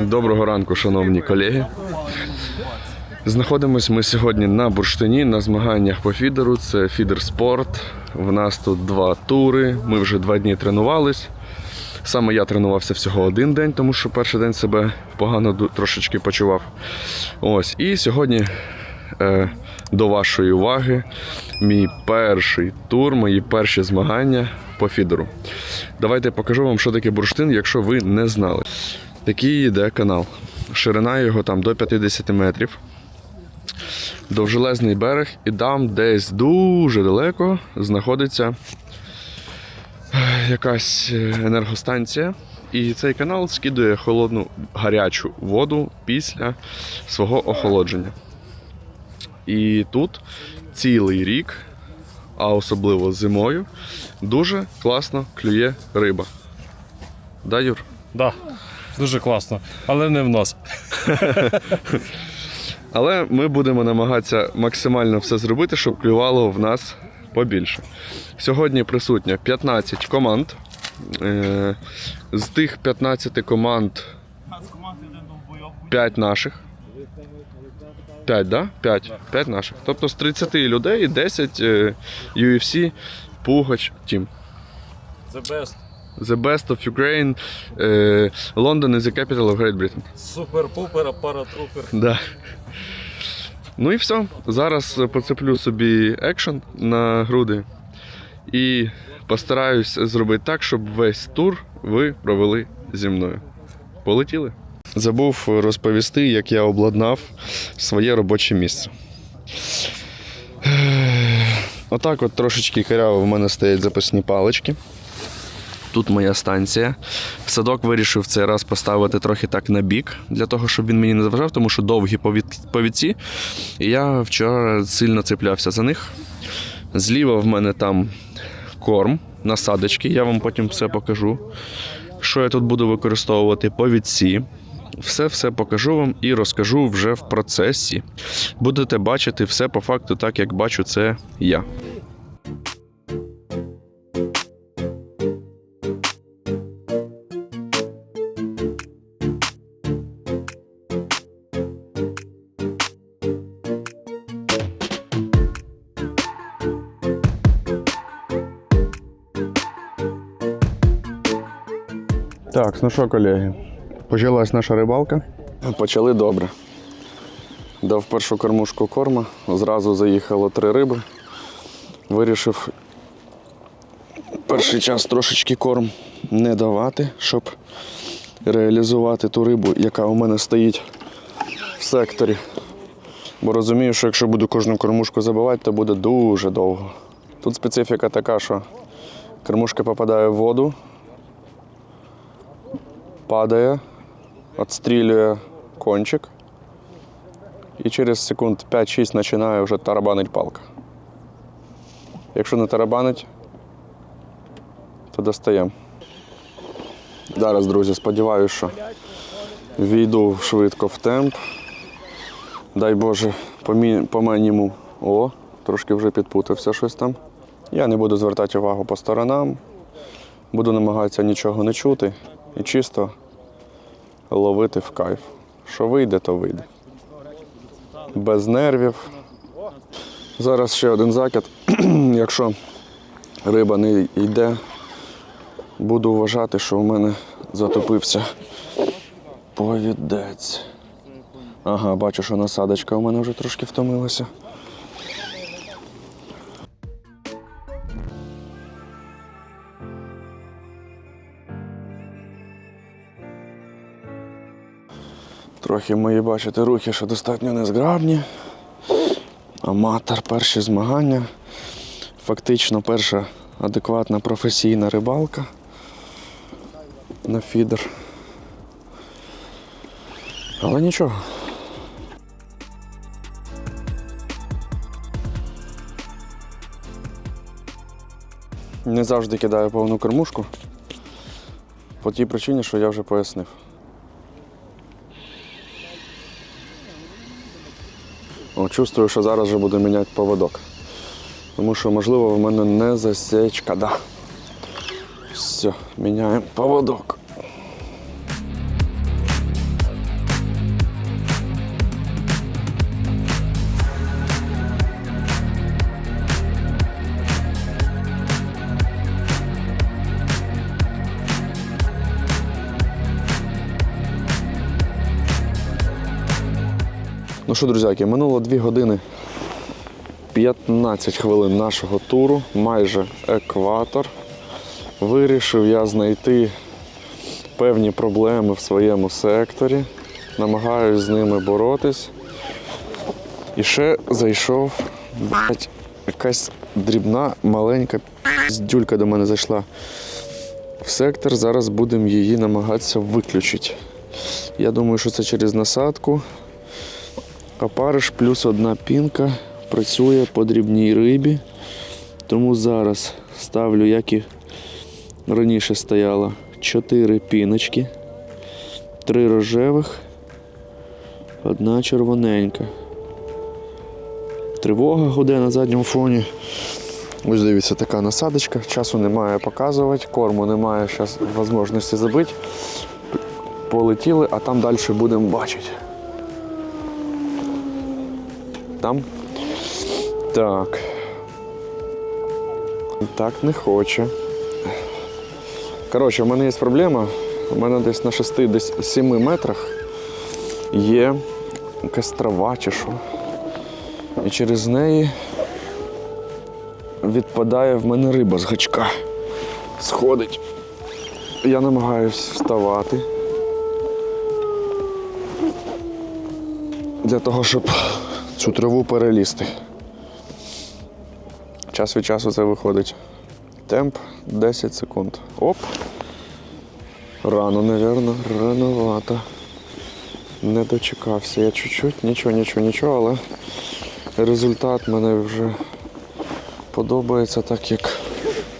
Доброго ранку, шановні колеги. Знаходимось ми сьогодні на бурштині на змаганнях по фідеру. Це фідер спорт. В нас тут два тури. Ми вже два дні тренувались. Саме я тренувався всього один день, тому що перший день себе погано трошечки почував. Ось. І сьогодні е, до вашої уваги мій перший тур, мої перші змагання по фідеру. Давайте покажу вам, що таке бурштин, якщо ви не знали. Такий йде канал. Ширина його там до 50 метрів. Довжелезний берег, і там десь дуже далеко знаходиться е, якась е, енергостанція. І цей канал скидує холодну гарячу воду після свого охолодження. І тут цілий рік, а особливо зимою, дуже класно клює риба. Да, Юр? Да, дуже класно, але не в нас. Але ми будемо намагатися максимально все зробити, щоб клювало в нас побільше. Сьогодні присутньо 15 команд. Е, З тих 15 команд 5 наших. 5, да? 5. 5 наших. Тобто з 30 людей 10 е, UFC Пугач Team. The best. The best of Ukraine. Е, London is the capital of Great Britain. Супер-пупер, апаратрупер. Да. Ну і все. Зараз поцеплю собі екшен на груди і постараюсь зробити так, щоб весь тур ви провели зі мною. Полетіли. Забув розповісти, як я обладнав своє робоче місце. Отак от трошечки каряво в мене стоять запасні палички. Тут моя станція. Садок вирішив цей раз поставити трохи так на бік, для того, щоб він мені не заважав, тому що довгі повід- повідці. І я вчора сильно цеплявся за них. Зліва в мене там корм, насадочки. Я вам потім все покажу. Що я тут буду використовувати? Повідці. Все все покажу вам і розкажу вже в процесі. Будете бачити все по факту, так як бачу це я. Так, ну що, колеги, почалась наша рибалка. Почали добре. Дав першу кормушку корма, зразу заїхало три риби. Вирішив перший час трошечки корм не давати, щоб реалізувати ту рибу, яка у мене стоїть в секторі. Бо розумію, що якщо буду кожну кормушку забивати, то буде дуже довго. Тут специфіка така, що кормушка попадає в воду, падає, відстрілює кончик. І через секунд 5-6 починає вже тарабанить палка. Якщо не тарабанить, то достаємо. Зараз, друзі, сподіваюся, що війду швидко в темп. Дай Боже, по, мі... по мінімуму. О, трошки вже підпутався щось там. Я не буду звертати увагу по сторонам, буду намагатися нічого не чути і чисто ловити в кайф. Що вийде, то вийде. Без нервів. Зараз ще один закид. Якщо риба не йде, буду вважати, що в мене затопився повідець. Ага, бачу, що насадочка у мене вже трошки втомилася. рухи мої, бачите, рухи, що достатньо незграбні. Аматор, перші змагання. Фактично перша адекватна професійна рибалка на фідер. Але нічого. Не завжди кидаю повну кормушку по тій причині, що я вже пояснив. Чувствую, що зараз вже буду міняти поводок. Тому що, можливо, в мене не засічка. Да. Все, міняємо поводок. Що, друзяки, минуло 2 години 15 хвилин нашого туру, майже екватор. Вирішив я знайти певні проблеми в своєму секторі, намагаюсь з ними боротись. І ще зайшов блядь, якась дрібна, маленька піздюлька до мене зайшла в сектор. Зараз будемо її намагатися виключити. Я думаю, що це через насадку. Опариш плюс одна пінка працює по дрібній рибі. Тому зараз ставлю, як і раніше стояло, 4 піночки, 3 рожевих, одна червоненька. Тривога гуде на задньому фоні. Ось дивіться, така насадочка. Часу немає показувати, корму немає зараз можливості забити. Полетіли, а там далі будемо бачити. Там. Так. Так не хоче. Коротше, у мене є проблема. У мене десь на 6 десь 7 метрах є якась трава чи що. І через неї відпадає в мене риба з гачка. Сходить. Я намагаюсь вставати. Для того, щоб цю траву перелізти. Час від часу це виходить. Темп 10 секунд. Оп. Рано, напевно, рановато. Не дочекався. Я чуть-чуть, нічого, нічого, нічого, але результат мене вже подобається, так як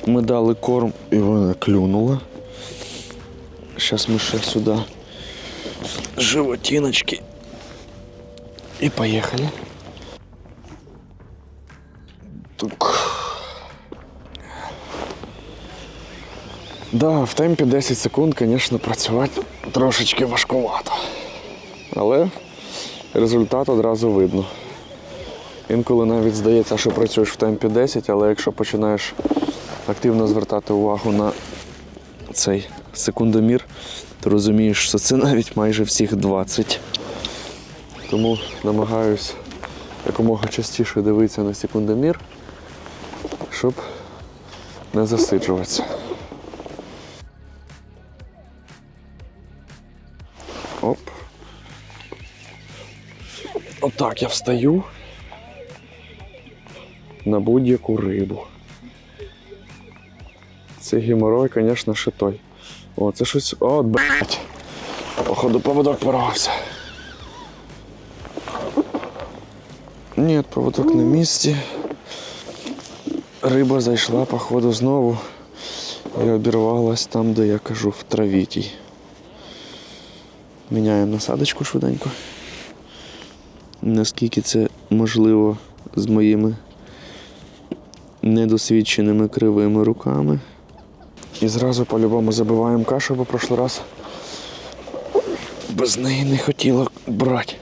ми дали корм і вона клюнула. Зараз ми ще сюди животиночки. І поїхали. Да, в темпі 10 секунд, звісно, працювати трошечки важкувато. Але результат одразу видно. Інколи навіть здається, що працюєш в темпі 10, але якщо починаєш активно звертати увагу на цей секундомір, то розумієш, що це навіть майже всіх 20. Тому намагаюсь якомога частіше дивитися на секундомір, щоб не засиджуватися. Отак я встаю на будь-яку рибу. Це геморой, звісно, ще той. О, це щось. О, блять. Походу поводок порвався. Ні, поводок на місці. Риба зайшла, походу, знову і обірвалась там, де я кажу, в траві тій. Міняємо насадочку швиденько. Наскільки це можливо з моїми недосвідченими кривими руками. І зразу по-любому забиваємо кашу, бо прошлий раз без неї не хотіло брати.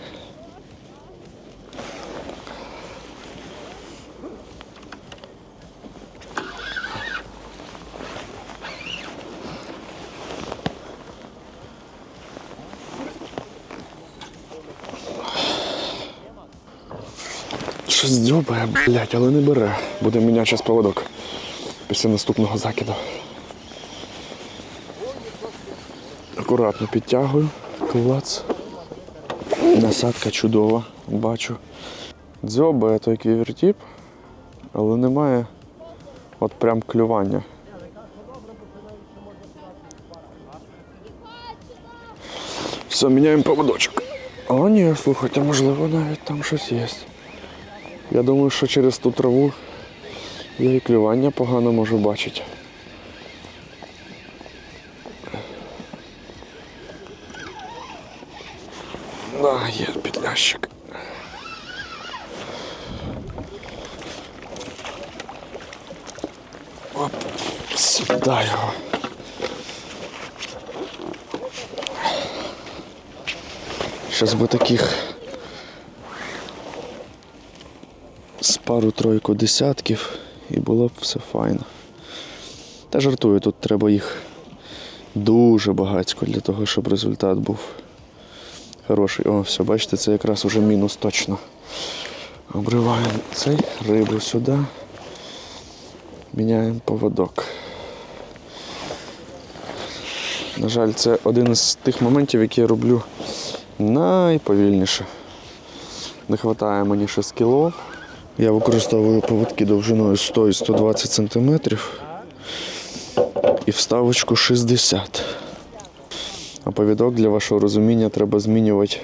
Щось дзьобає, блядь, але не бере. Будемо міняти час поводок після наступного закиду. Акуратно підтягую, клац. Насадка чудова, бачу. Дзьобає той квівертіп, але немає от прям клювання. Все, міняємо поводочок. О, ні, слухайте, можливо, навіть там щось є. Я думаю, що через ту траву Я і клювання погано можу бачити. Да, є підлящик. Оп, сюди його. Щас би таких з пару-тройку десятків і було б все файно. Та жартую, тут треба їх дуже багатько для того, щоб результат був хороший. О, все, бачите, це якраз уже мінус точно. Обриваємо цей рибу сюди. Міняємо поводок. На жаль, це один із тих моментів, які я роблю найповільніше. Не вистачає мені ще скілов. Я використовую поводки довжиною 100 і 120 см і вставочку 60. А повідок для вашого розуміння треба змінювати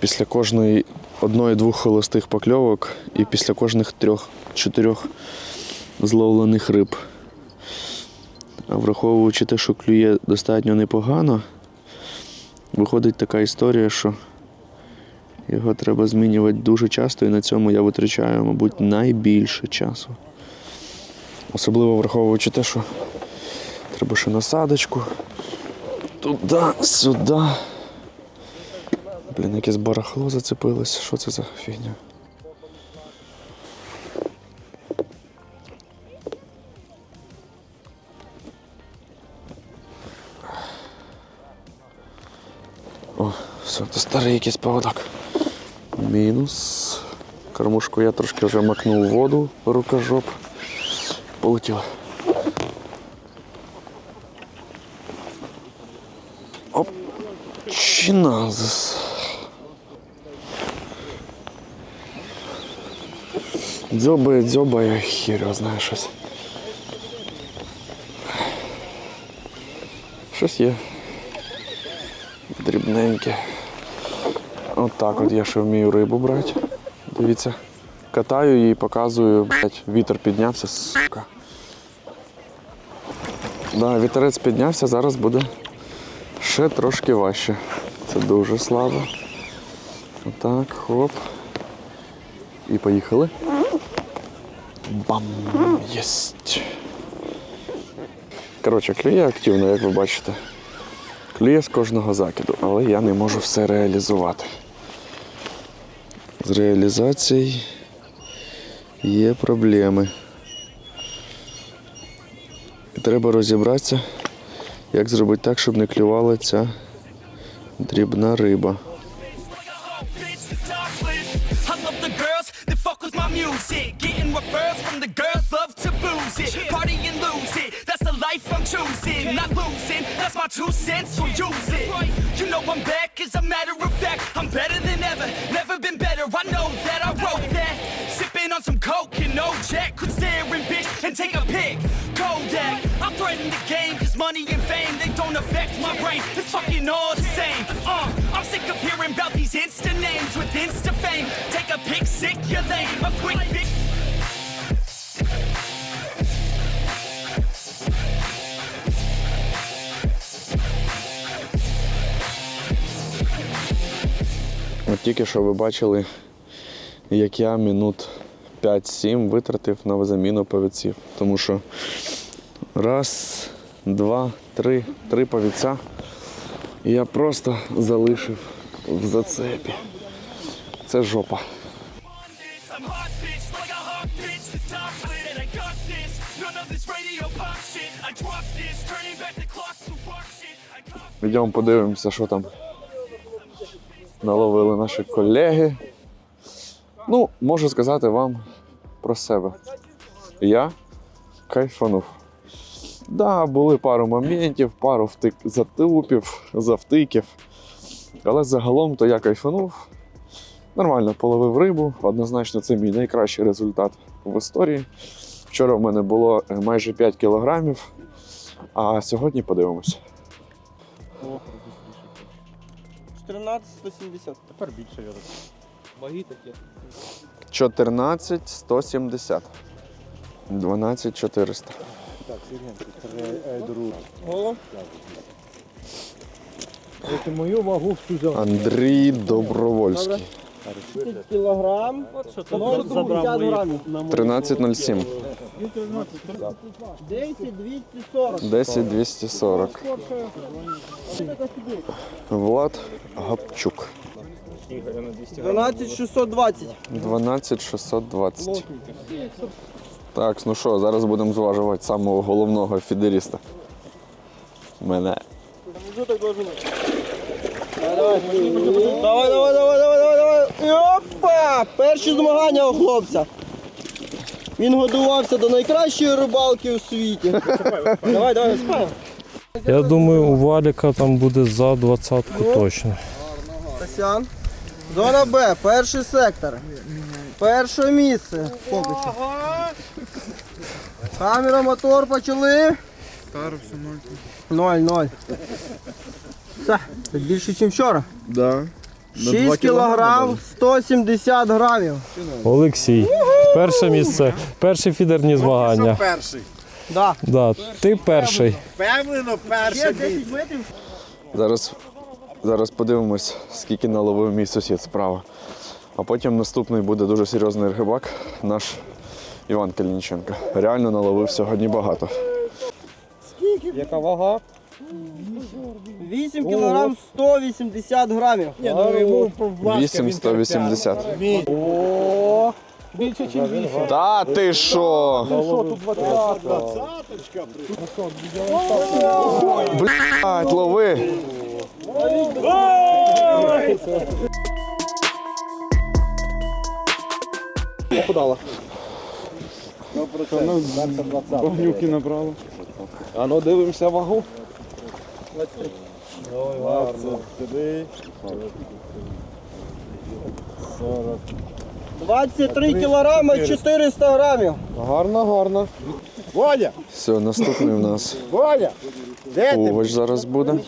після кожної одної-двох холостих покльовок і після кожних трьох-чотирьох зловлених риб. А враховуючи те, що клює достатньо непогано, виходить така історія, що його треба змінювати дуже часто, і на цьому я витрачаю, мабуть, найбільше часу. Особливо враховуючи те, що треба ще насадочку. Туди, сюди. Блін, якесь барахло зацепилось. Що це за фігня? О, все, це старий якийсь поводок. Мінус. Кормушку я трошки вже макнув воду, рукожоп. Полетіло. Оп. Чиназис. Дзьобає, дзьобає, хір його знає щось. Щось є. Дрібненьке. Отак от я ще вмію рибу брати. Дивіться. Катаю її, показую, блядь, вітер піднявся, сука. Да, вітерець піднявся, зараз буде ще трошки важче. Це дуже слабо. Отак, хоп. І поїхали. Бам! Єсть. Коротше, клює активно, як ви бачите. Клює з кожного закиду, але я не можу все реалізувати. З реалізацією є проблеми. І треба розібратися, як зробити так, щоб не клювала ця дрібна риба. That's my two cents, so use it. You know I'm back, as a matter of fact. I'm better than ever, never been better. I know that I wrote that. Sipping on some coke and no jack. Could stare and bitch and take a pic. Kodak. I'm threaten the game, cause money and fame, they don't affect my brain. It's fucking all the same. Uh, I'm sick of hearing about these Insta names with Insta fame. Take a pic, sick, you're lame. A quick fix. От тільки що ви бачили, як я минут 5-7 витратив на заміну повідців. Тому що раз, два, три, три повідця. Я просто залишив в зацепі. Це жопа. Йдемо подивимося, що там наловили наші колеги. Ну, можу сказати вам про себе. Я кайфанув. Да, були пару моментів, пару втик... затупів, завтиків. Але загалом то я кайфанув. Нормально половив рибу. Однозначно, це мій найкращий результат в історії. Вчора в мене було майже 5 кілограмів, а сьогодні подивимось. 14 170. Тепер більше я Ваги такі. 14 170. 12 400. Голо. Це мою вагу всю взяв. Андрій Добровольський. 10 кілограм, 0,50 грамів. 1307. 10 240. 10 240. Влад Гапчук. 12 620. 12 620. Так, ну що, зараз будемо зважувати самого головного фідеріста. Мене. Давай, давай, давай, давай, давай, давай. І Опа! Перші змагання у хлопця. Він годувався до найкращої рибалки у світі. Давай, давай, спай. Я думаю, у Валіка там буде за двадцятку точно. Тасян. Зона Б, перший сектор. Перше місце. Поки що. Камера, мотор почали. Ноль, ноль. Все, це більше, ніж вчора. Да. 6 кілограм 170 грамів. Олексій. Перше місце, перші фідерні змагання. Да. Да, ти перший. 10 метрів. Зараз, зараз подивимось, скільки наловив мій сусід справа. А потім наступний буде дуже серйозний рибак, наш Іван Калініченко. Реально наловив сьогодні багато. Яка вага? 8 кілограм 180 грамів. 8 180. О, більше, ніж 8. Та ти що? Блять, лови. Огнюки набрало. А ну дивимося вагу. 23 кілограми 400 грамів. Гарно, гарно. Водя! Все, наступний у нас Водя! Де ти? овоч зараз буде.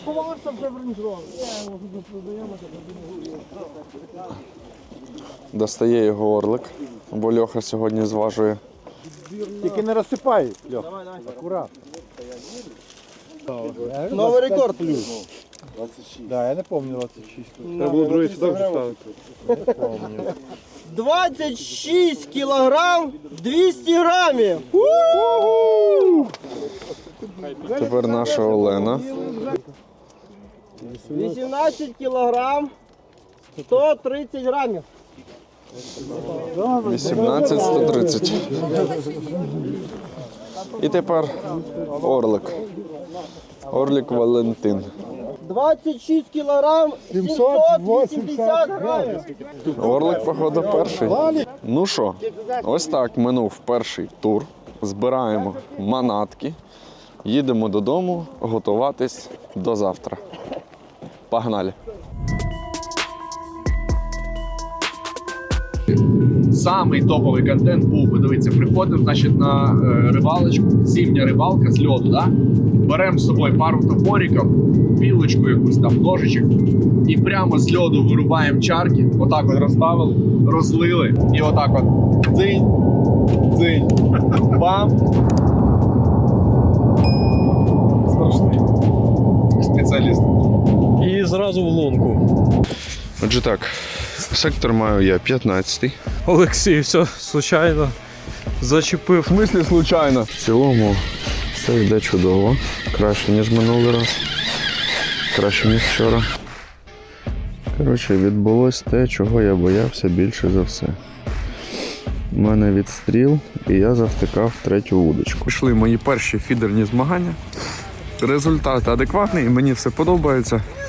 Достає його орлик, бо Льоха сьогодні зважує. Тільки не розсипай. Льох. Акурат. Новий рекорд. плюс. 26. Да, я не пам'ятаю 26. Треба було другий сюди вже ставити. 26 кілограм 200 грамів. Тепер наша Олена. 18 кілограм 130 грамів. 18 130. І тепер орлик. Орлик Валентин. 26 кілограм 780 грамів. Орлик, походу, перший. Ну що, ось так минув перший тур. Збираємо манатки, їдемо додому готуватись до завтра. Погнали! Самий топовий контент був. Ви дивіться, приходимо значить, на е, рибалочку, зимня рибалка з льоду. Да? Беремо з собою пару топориків, пілочку якусь там, ножичок, і прямо з льоду вирубаємо чарки. Отак от розставили, розлили, і отак от дзинь, дзинь, бам. Страшний спеціаліст. І зразу в лунку. Отже так, сектор маю я 15-й. Олексій, все, случайно зачепив. В смислі случайно. В цілому все йде чудово. Краще, ніж минулий раз. Краще, ніж вчора. Коротше, відбулось те, чого я боявся більше за все. У мене відстріл, і я завтикав третю удочку. Пішли мої перші фідерні змагання. Результат адекватний, мені все подобається.